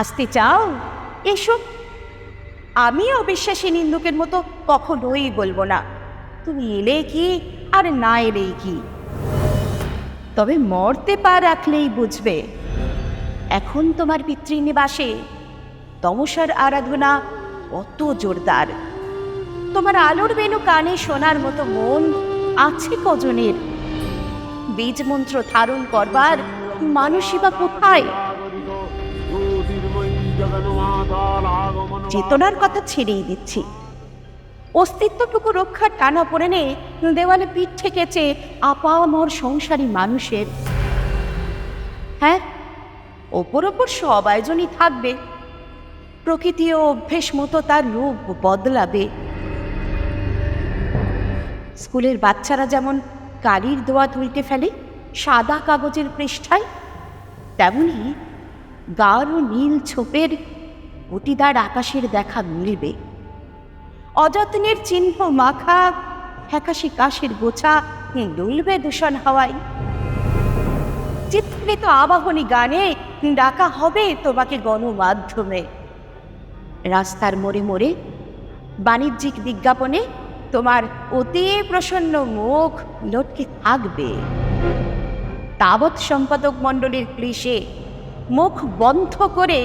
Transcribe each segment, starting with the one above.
আসতে চাও? এসো। আমি অবিশ্বাসী নিন্দুকের মতো কখনোই বলব না। তুমি এলে কি আর না এলেই কি? তবে মরতে পা রাখলেই বুঝবে। এখন তোমার পিতৃনিবাসে তমসার আরাধনা কত জোরদার। তোমার আলোর বেনু কানে শোনার মতো মন আছে কজনের? বীজ মন্ত্র ধারণ করবার মানুষই বা কোথায়? চেতনার কথা ছেড়েই দিচ্ছি। অস্তিত্বটুকু রক্ষার টানা পড়েনে দেওয়ালে পিঠ ঠেকেছে আপামর সংসারী মানুষের। হ্যাঁ ওপর ওপর সব আয়োজনই থাকবে। প্রকৃতি ও অভ্যেস মতো তার রূপ বদলাবে। স্কুলের বাচ্চারা যেমন কালির দোয়া তুলতে ফেলে, সাদা কাগজের পৃষ্ঠায় তেমনি গাঢ় নীল ছোপের অতিদার আকাশের দেখা মিলবে। অযত্নের চিহ্ন মাখা, ফ্যাকাশি কাশের গোছা দুলবে দূষণ হাওয়ায়। চিত্রিত আবাহনী গানে ডাকা হবে তোমাকে গণমাধ্যমে। রাস্তার মোড়ে মোড়ে বাণিজ্যিক বিজ্ঞাপনে তোমার অতি প্রসন্ন মুখ লটকে থাকবে। তাবৎ সম্পাদক মণ্ডলীর ক্লিশে মুখ বন্ধ করে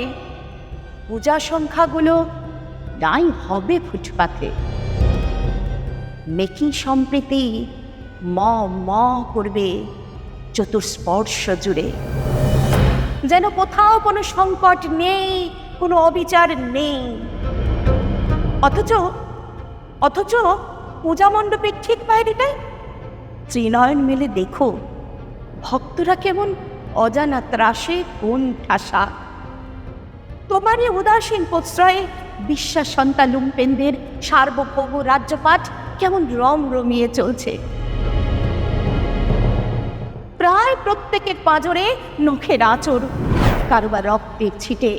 পূজা সংখ্যাগুলো নাই হবে ফুটপাথে মেকি সম্প্রীতি ম ম করবে চতুর্স্পর্শ জুড়ে। যেন কোথাও কোনো সংকট নেই, কোনো অবিচার নেই। অথচ অথচ পূজা মণ্ডপের ঠিক বাইরেটায় ত্রিনয়ন মেলে দেখো। ভক্তরা কেমন অজানা ত্রাসে কোন ঠাসা? তোমারই উদাসীন প্রশ্রয়ে বিশ্বাস সন্তান লুম্পেনদের সার্বভৌম রাজ্যপাঠ কেমন রম রমিয়ে চলছে? প্রায় প্রত্যেকের পাঁজরে নখের আচর কারোবার রক্তের ছিটে।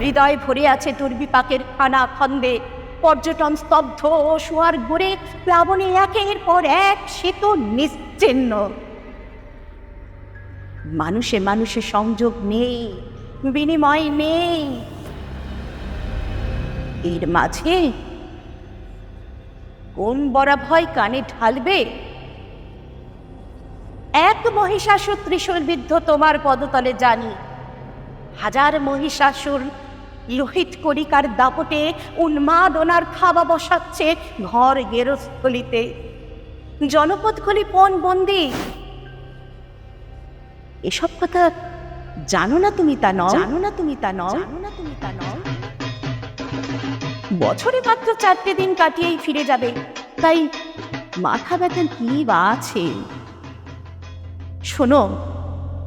হৃদয় ভরে আছে দুর্বিপাকের খানা খন্দে, পর্যটন স্তব্ধ ও শোয়ার ঘুরে প্লাবনে একের পর এক সে তো নিশ্চিন্ন। মানুষে মানুষে সংযোগ নেই, বিনিময় নেই। এর মাঝে কোন বরা ভয় কানে ঢালবে? এক মহিষাসুর ত্রিশূল বিদ্ধ তোমার পদতলে জানি। হাজার মহিষাসুর লোহিত করিকার দাপটে উন্মাদনার খাওয়া বসাচ্ছে ঘর গেরস্থলিতে। জনপদগুলি পণ বন্দি? এসব কথা জানো না তুমি তা নও? জানো না তুমি তা নও? জানো না তুমি তা নও? বছরে মাত্র চারটে দিন কাটিয়েই ফিরে যাবে। তাই মাথা ব্যথার কি বা আছে? শোনো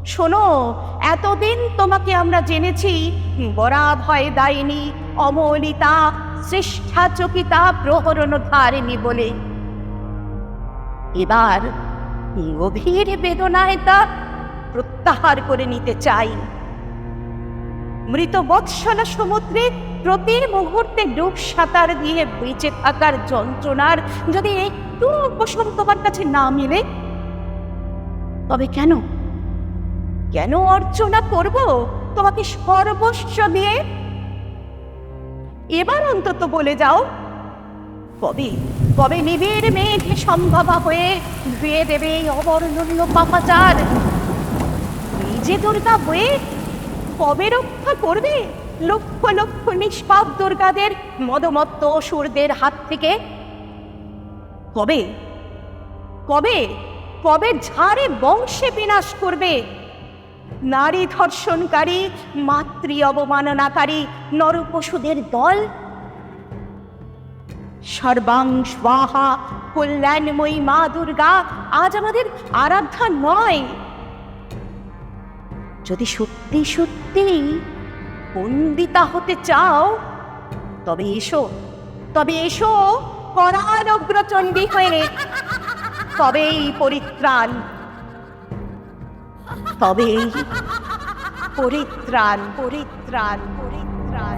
শোনো এতদিন তোমাকে আমরা জেনেছি বরা ভয় দায়নি অমলিতা শ্রেষ্ঠা চকিতা প্রহরণ ধারিণী বলে। এবার গভীর বেদনায় তা প্রত্যাহার করে নিতে চাই। মৃত বৎসলা সমুদ্রে প্রতি মুহূর্তে ডুব সাঁতার দিয়ে বেঁচে থাকার যন্ত্রণার যদি একটু উপশম তোমার কাছে না মিলে, তবে কেন? কেন অর্চনা করব তোমাকে সর্বস্ব দিয়ে? এবার অন্তত বলে যাও, কবে কবে নিবিড় মেঘে সম্ভবা হয়ে ধুয়ে দেবে অবর্ণনীয় পাপাচার? নিজে দুর্গা হয়ে কবে রক্ষা করবে? লক্ষ লক্ষ নিষ্পাপ দুর্গাদের, মদমত্ত অসুরদের হাত থেকে। কবে? কবে? কবে ঝাড়ে বংশে বিনাশ করবে? নারী ধর্ষণকারী, মাতৃ অবমাননাকারী, নরপশুদের দল? সর্বাং স্বাহা কল্যাণময়ী মা দুর্গা আজ আমাদের আরাধ্যা নয়। যদি সত্যি সত্যি বন্দিতা হতে চাও, তবে এসো তবে এসো করার অগ্রচণ্ডী হয়ে তবেই পরিত্রাণ তবেই পরিত্রাণ পরিত্রাণ পরিত্রাণ।